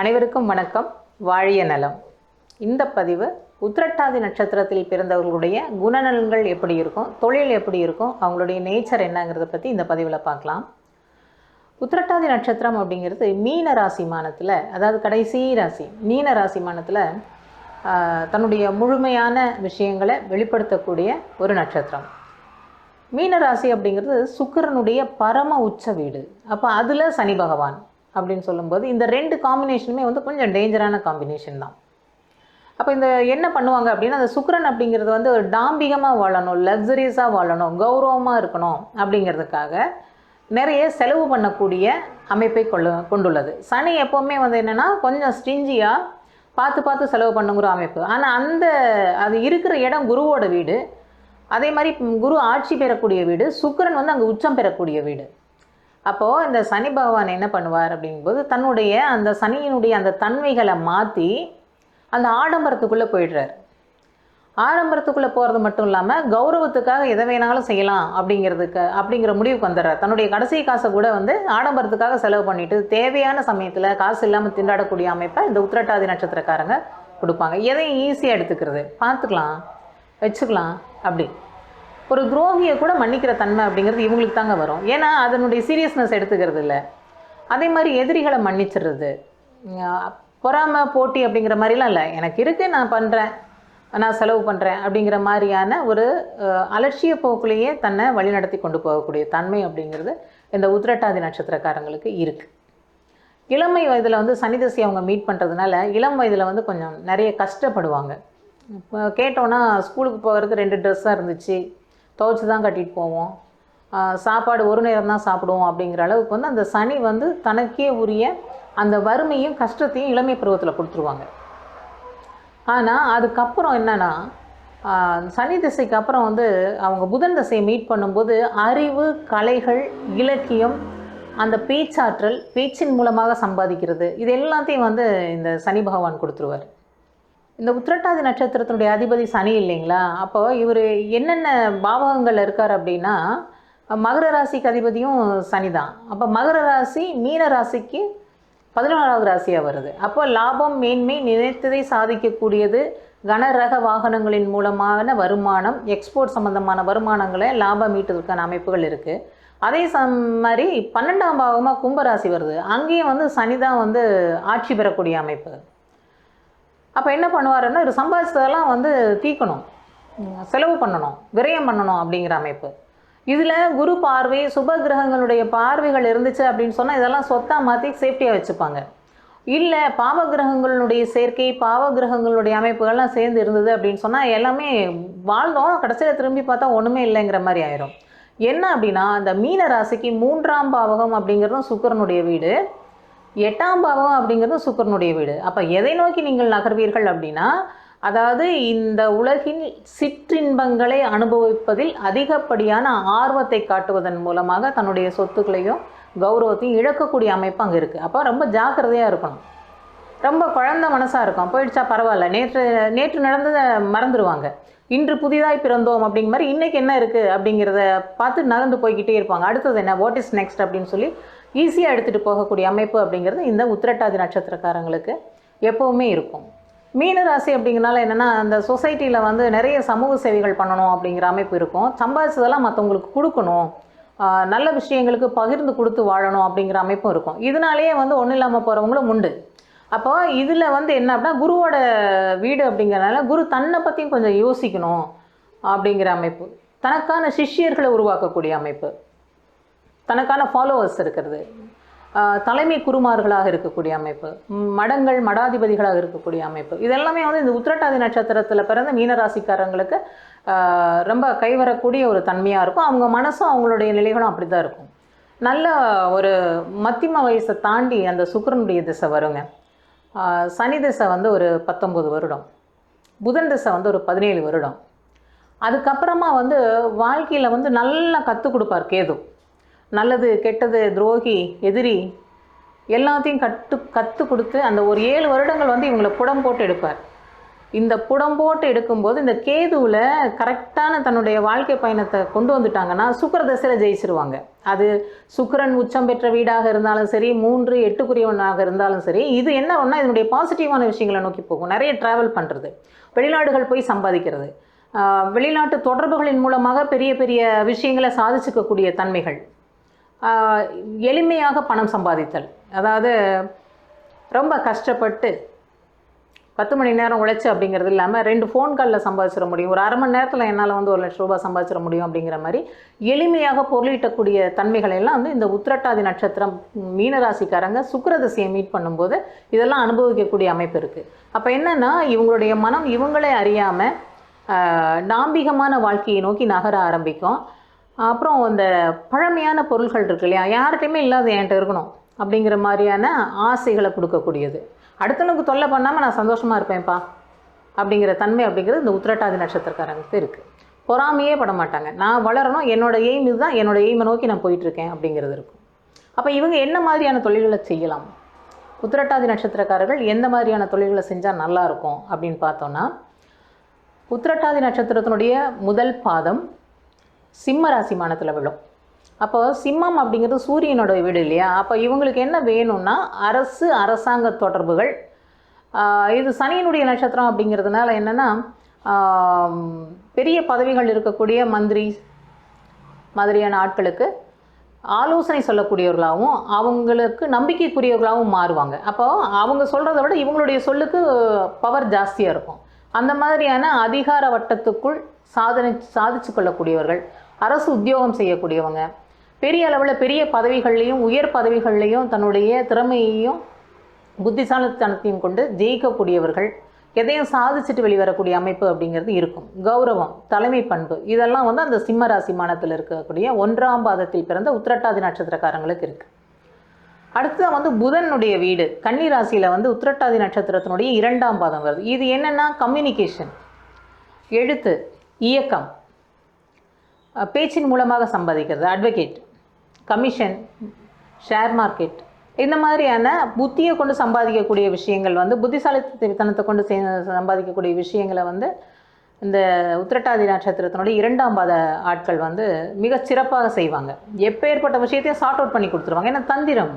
அனைவருக்கும் வணக்கம். வாழிய நலம். இந்த பதிவு உத்திரட்டாதி நட்சத்திரத்தில் பிறந்தவர்களுடைய குணநலன்கள் எப்படி இருக்கும் தொழில் எப்படி இருக்கும் அவங்களுடைய நேச்சர் என்னங்கிறத பற்றி இந்த பதிவில் பார்க்கலாம். உத்திரட்டாதி நட்சத்திரம் அப்படிங்கிறது மீன ராசி மானத்தில் அதாவது கடைசி ராசி மீன ராசி மானத்தில் தன்னுடைய முழுமையான விஷயங்களை வெளிப்படுத்தக்கூடிய ஒரு நட்சத்திரம். மீன ராசி அப்படிங்கிறது சுக்கிரனுடைய பரம உச்ச வீடு. அப்போ அதில் சனி பகவான். அப்படின்னு சொல்லும்போது இந்த ரெண்டு காம்பினேஷனுமே வந்து கொஞ்சம் டேஞ்சரான காம்பினேஷன் தான். அப்போ இந்த என்ன பண்ணுவாங்க அப்படின்னா அந்த சுக்கரன் அப்படிங்கிறது வந்து ஒரு டாம்பிகமாக வாழணும் லக்ஸரியஸாக வாழணும் கௌரவமாக இருக்கணும் அப்படிங்கிறதுக்காக நிறைய செலவு பண்ணக்கூடிய அமைப்பை கொள்ள கொண்டுள்ளது. சனி எப்போவுமே வந்து என்னென்னா கொஞ்சம் ஸ்டிஞ்சியாக பார்த்து பார்த்து செலவு பண்ணுங்கிற அமைப்பு. ஆனால் அந்த அது இருக்கிற இடம் குருவோட வீடு. அதே மாதிரி குரு ஆட்சி பெறக்கூடிய வீடு சுக்கரன் வந்து அங்கே உச்சம் பெறக்கூடிய வீடு. அப்போது இந்த சனி பகவான் என்ன பண்ணுவார் அப்படிங்கும்போது தன்னுடைய அந்த சனியினுடைய அந்த தன்மைகளை மாற்றி அந்த ஆடம்பரத்துக்குள்ளே போயிடுறார். ஆடம்பரத்துக்குள்ளே போகிறது மட்டும் இல்லாமல் கௌரவத்துக்காக எதை வேணாலும் செய்யலாம் அப்படிங்கிறதுக்கு அப்படிங்கிற முடிவுக்கு வந்துடுறார். தன்னுடைய கடைசி காசை கூட வந்து ஆடம்பரத்துக்காக செலவு பண்ணிவிட்டு தேவையான சமயத்தில் காசு இல்லாமல் திண்டாடக்கூடிய அமைப்பை இந்த உத்திரட்டாதி நட்சத்திரக்காரங்க கொடுப்பாங்க. எதையும் ஈஸியாக எடுத்துக்கிறது. பார்த்துக்கலாம் வச்சுக்கலாம் அப்படி. ஒரு துரோகியை கூட மன்னிக்கிற தன்மை அப்படிங்கிறது இவங்களுக்கு தாங்க வரும். ஏன்னா அதனுடைய சீரியஸ்னஸ் எடுத்துக்கிறது இல்லை. அதே மாதிரி எதிரிகளை மன்னிச்சிடுறது. பொறாமை போட்டி அப்படிங்கிற மாதிரிலாம் இல்லை. எனக்கு இருக்குது நான் பண்ணுறேன் நான் செலவு பண்ணுறேன் அப்படிங்கிற மாதிரியான ஒரு அலட்சிய போக்குலேயே தன்னை வழிநடத்தி கொண்டு போகக்கூடிய தன்மை அப்படிங்கிறது இந்த உத்திரட்டாதி நட்சத்திரக்காரங்களுக்கு இருக்குது இளமை வயதில் வந்து சனிதசி அவங்க மீட் பண்ணுறதுனால இளம் வயதில் வந்து கொஞ்சம் நிறைய கஷ்டப்படுவாங்க. இப்போ கேட்டோன்னா ஸ்கூலுக்கு போகிறதுக்கு ரெண்டு ட்ரெஸ்ஸாக இருந்துச்சு. துவைச்சி தான் கட்டிட்டு போவோம். சாப்பாடு ஒரு நேரம் தான் சாப்பிடுவோம் அப்படிங்கிற அளவுக்கு வந்து அந்த சனி வந்து தனக்கே உரிய அந்த வறுமையும் கஷ்டத்தையும் இளமை பருவத்தில் கொடுத்துருவாங்க. ஆனால் அதுக்கப்புறம் என்னென்னா சனி திசைக்கு அப்புறம் வந்து அவங்க புதன் திசையை மீட் பண்ணும்போது அறிவு கலைகள் இலக்கியம் அந்த பேச்சாற்றல் பேச்சின் மூலமாக சம்பாதிக்கிறது இது எல்லாத்தையும் வந்து இந்த சனி பகவான் கொடுத்துருவார். இந்த உத்திரட்டாதி நட்சத்திரத்தினுடைய அதிபதி சனி இல்லைங்களா? அப்போ இவர் என்னென்ன பாவகங்கள் இருக்கார் அப்படின்னா மகர ராசிக்கு அதிபதியும் சனி தான் அப்போ மகர ராசி மீன ராசிக்கு பதினோராவது ராசியாக வருது. அப்போ லாபம் மேன்மை நினைத்ததை சாதிக்கக்கூடியது கனரக வாகனங்களின் மூலமான வருமானம் எக்ஸ்போர்ட் சம்பந்தமான வருமானங்களை லாபம் ஈட்டுவதற்கான அமைப்புகள் இருக்குது அதே சம் மாதிரி பன்னெண்டாம் பாகமாக கும்பராசி வருது. அங்கேயும் வந்து சனி தான் வந்து ஆட்சி பெறக்கூடிய அமைப்பு. அப்போ என்ன பண்ணுவாருன்னா இவர் சம்பாதிச்சதெல்லாம் வந்து தீக்கணும் செலவு பண்ணணும் விரயம் பண்ணணும் அப்படிங்கிற அமைப்பு. இதில் குரு பார்வை சுப கிரகங்களுடைய பார்வைகள் இருந்துச்சு அப்படின்னு சொன்னால் இதெல்லாம் சொத்தாக மாற்றி சேஃப்டியாக வச்சுப்பாங்க. இல்லை பாவ கிரகங்களுடைய சேர்க்கை பாவ கிரகங்களுடைய அமைப்புகள்லாம் சேர்ந்து இருந்தது அப்படின்னு சொன்னால் எல்லாமே வாழ்ந்தோம் கடைசியில் திரும்பி பார்த்தா ஒன்றுமே இல்லைங்கிற மாதிரி ஆயிரும். என்ன அப்படின்னா அந்த மீன ராசிக்கு மூன்றாம் பாவகம் அப்படிங்கிறதும் சுக்கிரனுடைய வீடு. எட்டாம் பாவம் அப்படிங்கிறது சுக்கரனுடைய வீடு. அப்போ எதை நோக்கி நீங்கள் நகர்வீர்கள் அப்படின்னா அதாவது இந்த உலகின் சிற்றின்பங்களை அனுபவிப்பதில் அதிகப்படியான ஆர்வத்தை காட்டுவதன் மூலமாக தன்னுடைய சொத்துக்களையும் கௌரவத்தையும் இழக்கக்கூடிய அமைப்பு அங்கே இருக்குது அப்போ ரொம்ப ஜாக்கிரதையாக இருக்கணும். ரொம்ப குழந்த மனசாக இருக்கும். போயிடுச்சா பரவாயில்ல. நேற்று நேற்று நடந்ததை மறந்துடுவாங்க இன்று புதிதாய் பிறந்தோம் அப்படிங்கிற மாதிரி இன்றைக்கி என்ன இருக்குது அப்படிங்கிறத பார்த்து நகர்ந்து போய்கிட்டே இருப்பாங்க. அடுத்தது என்ன? வாட் இஸ் நெக்ஸ்ட் அப்படின்னு சொல்லி ஈஸியாக எடுத்துகிட்டு போகக்கூடிய அமைப்பு அப்படிங்கிறது இந்த உத்திரட்டாதி நட்சத்திரக்காரங்களுக்கு எப்போவுமே இருக்கும். மீன ராசி அப்படிங்கிறனால என்னென்னா அந்த சொசைட்டியில் வந்து நிறைய சமூக சேவைகள் பண்ணணும் அப்படிங்கிற அமைப்பு இருக்கும். சம்பாதிச்சதெல்லாம் மற்றவங்களுக்கு கொடுக்கணும். நல்ல விஷயங்களுக்கு பகிர்ந்து கொடுத்து வாழணும் அப்படிங்கிற அமைப்பும் இருக்கும். இதனாலேயே வந்து ஒன்றும் இல்லாமல் போகிறவங்களும் உண்டு. அப்போ இதில் வந்து என்ன அப்படின்னா குருவோட வீடு அப்படிங்கிறனால குரு தன்னை பற்றியும் கொஞ்சம் யோசிக்கணும் அப்படிங்கிற அமைப்பு. தனக்கான சிஷ்யர்களை உருவாக்கக்கூடிய அமைப்பு. தனக்கான ஃபாலோவர்ஸ் இருக்கிறது. தலைமை குருமார்களாக இருக்கக்கூடிய அமைப்பு மடங்கள் மடாதிபதிகளாக இருக்கக்கூடிய அமைப்பு இதெல்லாமே வந்து இந்த உத்திரட்டாதி நட்சத்திரத்தில் பிறந்த மீனராசிக்காரங்களுக்கு ரொம்ப கைவரக்கூடிய ஒரு தன்மையாக இருக்கும். அவங்க மனசும் அவங்களுடைய நிலைகளும் அப்படி தான் இருக்கும். நல்ல ஒரு மத்திம வயசை தாண்டி அந்த சுக்கரனுடைய திசை வருங்க. சனி திசை வந்து ஒரு பத்தொம்பது வருடம். புதன் திசை வந்து ஒரு பதினேழு வருடம். அதுக்கப்புறமா வந்து வாழ்க்கையில் வந்து நல்லா கற்றுக் கொடுப்பார் கேது. நல்லது கெட்டது துரோகி எதிரி எல்லாத்தையும் கற்று கற்றுக் கொடுத்து அந்த ஒரு ஏழு வருடங்கள் வந்து இவங்களை புடம் போட்டு எடுப்பார். இந்த புடம் போட்டு எடுக்கும்போது இந்த கேதுவில் கரெக்டான தன்னுடைய வாழ்க்கை பயணத்தை கொண்டு வந்துட்டாங்கன்னா சுக்கர தசையில் ஜெயிச்சிருவாங்க. அது சுக்கரன் உச்சம் பெற்ற வீடாக இருந்தாலும் சரி மூன்று எட்டுக்குரியவனாக இருந்தாலும் சரி இது என்ன ஒன்றா இதனுடைய பாசிட்டிவான விஷயங்களை நோக்கி போகும். நிறைய ட்ராவல் பண்ணுறது வெளிநாடுகள் போய் சம்பாதிக்கிறது வெளிநாட்டு தொடர்புகளின் மூலமாக பெரிய பெரிய விஷயங்களை சாதிச்சுக்கக்கூடிய தன்மைகள். எளிமையாக பணம் சம்பாதித்தல். அதாவது ரொம்ப கஷ்டப்பட்டு பத்து மணி நேரம் உழைச்சு அப்படிங்கிறது இல்லாமல் ரெண்டு ஃபோன் காலில் சம்பாதிச்சிட முடியும். ஒரு அரை மணி நேரத்தில் என்னால் வந்து ஒரு லட்ச ரூபாய் சம்பாதிச்சிட முடியும் அப்படிங்கிற மாதிரி எளிமையாக பொருளீட்டக்கூடிய தன்மைகள் எல்லாம் வந்து இந்த உத்திரட்டாதி நட்சத்திரம் மீனராசிக்காரங்க சுக்கிரதசையை மீட் பண்ணும்போது இதெல்லாம் அனுபவிக்கக்கூடிய அமைப்பு இருக்குது அப்போ என்னென்னா இவங்களுடைய மனம் இவங்களே அறியாமல் நாம்பிகமான வாழ்க்கையை நோக்கி நகர ஆரம்பிக்கும். அப்புறம் அந்த பழமையான பொருள்கள் இருக்கு இல்லையா? யார்கிட்டையுமே இல்லாத என்கிட்ட இருக்கணும் அப்படிங்கிற மாதிரியான ஆசைகளை கொடுக்கக்கூடியது. அடுத்தவனுக்கு தொல்லை பண்ணாமல் நான் சந்தோஷமாக இருப்பேன்ப்பா அப்படிங்கிற தன்மை அப்படிங்கிறது இந்த உத்திரட்டாதி நட்சத்திரக்காரங்களுக்கு இருக்குது பொறாமையே பட மாட்டாங்க. நான் வளரணும் என்னோடய எய்ம் இதுதான் என்னோடய எய்மை நோக்கி நான் போயிட்டுருக்கேன் அப்படிங்கிறது இருக்கும். அப்போ இவங்க என்ன மாதிரியான தொழில்களை செய்யலாம்? உத்திரட்டாதி நட்சத்திரக்காரர்கள் எந்த மாதிரியான தொழில்களை செஞ்சால் நல்லா இருக்கும் அப்படின்னு பார்த்தோன்னா உத்திரட்டாதி நட்சத்திரத்தினுடைய முதல் பாதம் சிம்ம ராசி மானத்தில் விழும். அப்போ சிம்மம் அப்படிங்கிறது சூரியனோட வீடு இல்லையா? அப்போ இவங்களுக்கு என்ன வேணும்னா அரசு அரசாங்க தொடர்புகள். இது சனியினுடைய நட்சத்திரம் அப்படிங்கிறதுனால என்னென்னா பெரிய பதவிகள் இருக்கக்கூடிய மந்திரி மாதிரியான ஆட்களுக்கு ஆலோசனை சொல்லக்கூடியவர்களாகவும் அவங்களுக்கு நம்பிக்கைக்குரியவர்களாகவும் மாறுவாங்க. அப்போ அவங்க சொல்கிறத விட இவங்களுடைய சொல்லுக்கு பவர் ஜாஸ்தியாக இருக்கும். அந்த மாதிரியான அதிகார வட்டத்துக்குள் சாதனை சாதிச்சு கொள்ளக்கூடியவர்கள். அரசு உத்தியோகம் செய்யக்கூடியவங்க. பெரிய அளவில் பெரிய பதவிகள்லையும் உயர் பதவிகள்லையும் தன்னுடைய திறமையையும் புத்திசாலித்தனத்தையும் கொண்டு ஜெயிக்கக்கூடியவர்கள் எதையும் சாதிச்சுட்டு வெளிவரக்கூடிய அமைப்பு அப்படிங்கிறது இருக்கும். கௌரவம் தலைமை பண்பு இதெல்லாம் வந்து அந்த சிம்ம ராசி மானத்தில் இருக்கக்கூடிய ஒன்றாம் பாதத்தில் பிறந்த உத்திரட்டாதி நட்சத்திரக்காரங்களுக்கு இருக்குது அடுத்து வந்து புதனுடைய வீடு கன்னி ராசியில் வந்து உத்திரட்டாதி நட்சத்திரத்தினுடைய இரண்டாம் பாதம் வருது. இது என்னென்னா கம்யூனிகேஷன் எழுத்து இயக்கம். பேச்சின் மூலமாக சம்பாதிக்கிறது அட்வொகேட் கமிஷன் ஷேர் மார்க்கெட் இந்த மாதிரியான புத்தியை கொண்டு சம்பாதிக்கக்கூடிய விஷயங்கள் வந்து புத்திசாலித்தனத்தை கொண்டு செய்- சம்பாதிக்கக்கூடிய விஷயங்களை வந்து இந்த உத்திரட்டாதி நட்சத்திரத்தினுடைய இரண்டாம் பாத ஆட்கள் வந்து மிக சிறப்பாக செய்வாங்க. எப்பேற்பட்ட விஷயத்தையும் சார்ட் அவுட் பண்ணி கொடுத்துருவாங்க. ஏன்னா தந்திரம்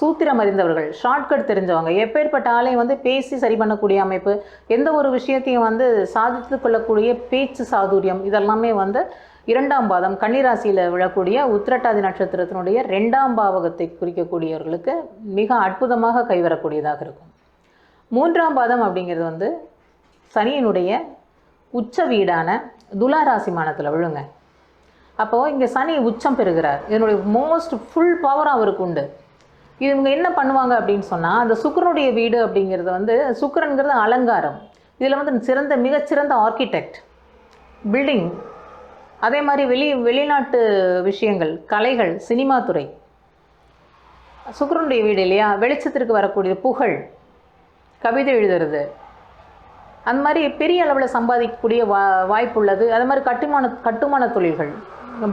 சூத்திரம் அறிந்தவர்கள் ஷார்ட்கட் தெரிஞ்சவங்க எப்பேற்பட்ட ஆளையும் வந்து பேசி சரி பண்ணக்கூடிய அமைப்பு எந்த ஒரு விஷயத்தையும் வந்து சாதித்து கொள்ளக்கூடிய பேச்சு சாதுரியம் இதெல்லாமே வந்து இரண்டாம் பாதம் கன்னிராசியில் விழக்கூடிய உத்திரட்டாதி நட்சத்திரத்தினுடைய ரெண்டாம் பாவகத்தை குறிக்கக்கூடியவர்களுக்கு மிக அற்புதமாக கைவரக்கூடியதாக இருக்கும். மூன்றாம் பாதம் அப்படிங்கிறது வந்து சனியினுடைய உச்ச வீடான துலாராசி மானத்தில் விழுங்க. அப்போது இங்கே சனி உச்சம் பெறுகிறார். இதனுடைய மோஸ்ட் ஃபுல் பவர் அவருக்கு உண்டு. இவங்க என்ன பண்ணுவாங்க அப்படின்னு சொன்னால் அந்த சுக்கரனுடைய வீடு அப்படிங்கிறது வந்து சுக்கிரன்கிறது அலங்காரம். இதில் வந்து சிறந்த மிகச்சிறந்த ஆர்கிடெக்ட் பில்டிங் அதே மாதிரி வெளி வெளிநாட்டு விஷயங்கள் கலைகள் சினிமா துறை. சுக்கிரனுடைய வீடு இல்லையா? வெளிச்சத்திற்கு வரக்கூடிய புகழ் கவிதை எழுதுறது. அந்த மாதிரி பெரிய அளவில் சம்பாதிக்கக்கூடிய வா வாய்ப்பு உள்ளது அது மாதிரி கட்டுமான கட்டுமான தொழில்கள்.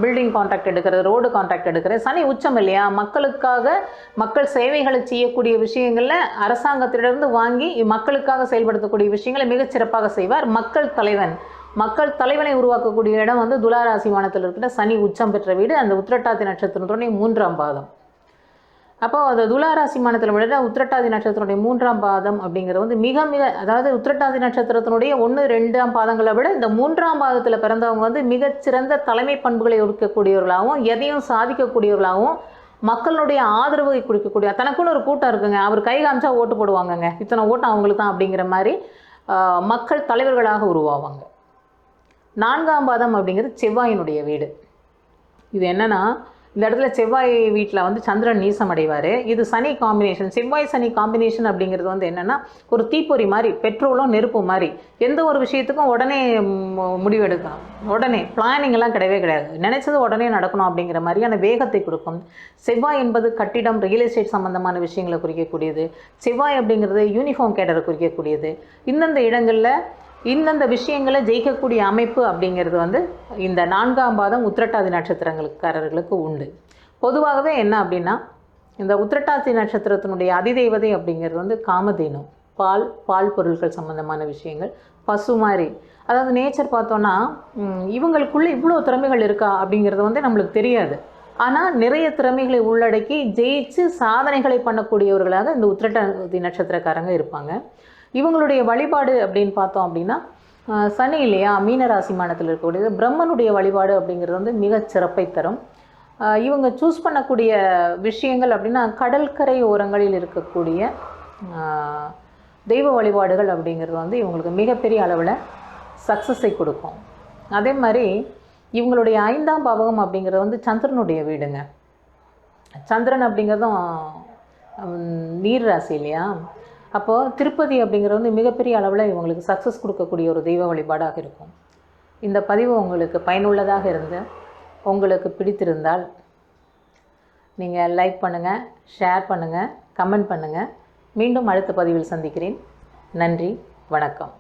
பில்டிங் கான்ட்ராக்ட் எடுக்கிறது ரோடு கான்ட்ராக்ட் எடுக்கிறது. சனி உச்சம் இல்லையா? மக்களுக்காக மக்கள் சேவைகளை செய்யக்கூடிய விஷயங்களில் அரசாங்கத்திலிருந்து வாங்கி மக்களுக்காக செயல்படுத்தக்கூடிய விஷயங்களை மிகச்சிறப்பாக செய்வார். மக்கள் தலைவன். மக்கள் தலைவனை உருவாக்கக்கூடிய இடம் வந்து துலாராசி வானத்தில் இருக்கிற சனி உச்சம் பெற்ற வீடு அந்த உத்திரட்டாதி நட்சத்திரத்துடைய மூன்றாம் பாதம். அப்போ அந்த துலாராசி மானத்தில் விட உத்திரட்டாதி நட்சத்திரத்துடைய மூன்றாம் பாதம் அப்படிங்கிறது வந்து மிக மிக அதாவது உத்திரட்டாதி நட்சத்திரத்தினுடைய ஒன்று ரெண்டாம் பாதங்களை விட இந்த மூன்றாம் பாதத்தில் பிறந்தவங்க வந்து மிகச்சிறந்த தலைமை பண்புகளை இருக்கக்கூடியவர்களாகவும் எதையும் சாதிக்கக்கூடியவர்களாகவும் மக்களுடைய ஆதரவை கொடுக்கக்கூடிய தனக்குன்னு ஒரு கூட்டம் இருக்குங்க. அவர் கை காமிச்சா ஓட்டு போடுவாங்கங்க. இத்தனை ஓட்டம் அவங்களுக்கு தான் அப்படிங்கிற மாதிரி மக்கள் தலைவர்களாக உருவாவாங்க. நான்காம் பாதம் அப்படிங்கிறது செவ்வாயினுடைய வீடு. இது என்னென்னா இந்த இடத்துல செவ்வாய் வீட்டில் வந்து சந்திரன் நீசம் அடைவார். இது சனி காம்பினேஷன் செவ்வாய் சனி காம்பினேஷன் அப்படிங்கிறது வந்து என்னென்னா ஒரு தீப்பொறி மாதிரி பெட்ரோலும் நெருப்பு மாதிரி. எந்த ஒரு விஷயத்துக்கும் உடனே ம், முடிவெடுக்கணும் உடனே பிளானிங்லாம் கிடையவே கிடையாது. நினச்சது உடனே நடக்கணும் அப்படிங்கிற மாதிரியான வேகத்தை கொடுக்கும். செவ்வாய் என்பது கட்டிடம் ரியல் எஸ்டேட் சம்மந்தமான விஷயங்களை குறிக்கக்கூடியது. செவ்வாய் அப்படிங்கிறது யூனிஃபார்ம் கேடரை குறிக்கக்கூடியது. இந்தந்த இடங்களில் இந்தந்த விஷயங்களை ஜெயிக்கக்கூடிய அமைப்பு அப்படிங்கிறது வந்து இந்த நான்காம் பாதம் உத்திரட்டாதி நட்சத்திரங்களுக்காரர்களுக்கு உண்டு. பொதுவாகவே என்ன அப்படின்னா இந்த உத்திரட்டாதி நட்சத்திரத்தினுடைய அதிதெய்வதை அப்படிங்கிறது வந்து காமதேனு பால் பால் பொருட்கள் சம்மந்தமான விஷயங்கள் பசு மாதிரி. அதாவது நேச்சர் பார்த்தோன்னா இவங்களுக்குள்ளே இவ்வளோ திறமைகள் இருக்கா அப்படிங்கிறது வந்து நம்மளுக்கு தெரியாது. ஆனால் நிறைய திறமைகளை உள்ளடக்கி ஜெயிச்சு சாதனைகளை பண்ணக்கூடியவர்களாக இந்த உத்திரட்டாதி நட்சத்திரக்காரங்க இருப்பாங்க. இவங்களுடைய வழிபாடு அப்படின்னு பார்த்தோம் அப்படின்னா சனி இல்லையா? மீனராசி மானத்தில் இருக்கக்கூடியது. பிரம்மனுடைய வழிபாடு அப்படிங்கிறது வந்து மிகச் சிறப்பை தரும். இவங்க சூஸ் பண்ணக்கூடிய விஷயங்கள் அப்படின்னா கடற்கரை ஓரங்களில் இருக்கக்கூடிய தெய்வ வழிபாடுகள் அப்படிங்கிறது வந்து இவங்களுக்கு மிகப்பெரிய அளவில் சக்ஸஸை கொடுக்கும். அதே மாதிரி இவங்களுடைய ஐந்தாம் பாவகம் அப்படிங்கிறது வந்து சந்திரனுடைய வீடுங்க. சந்திரன் அப்படிங்கிறதும் நீர் ராசி இல்லையா? அப்போது திருப்பதி அப்படிங்கிறது வந்து மிகப்பெரிய அளவில் இவங்களுக்கு சக்ஸஸ் கொடுக்கக்கூடிய ஒரு தெய்வ வழிபாடாக இருக்கும். இந்த பதிவு உங்களுக்கு பயனுள்ளதாக இருந்து உங்களுக்கு பிடித்திருந்தால் நீங்கள் லைக் பண்ணுங்கள் ஷேர் பண்ணுங்கள் கமெண்ட் பண்ணுங்கள் மீண்டும் அடுத்த பதிவில் சந்திக்கிறேன். நன்றி வணக்கம்.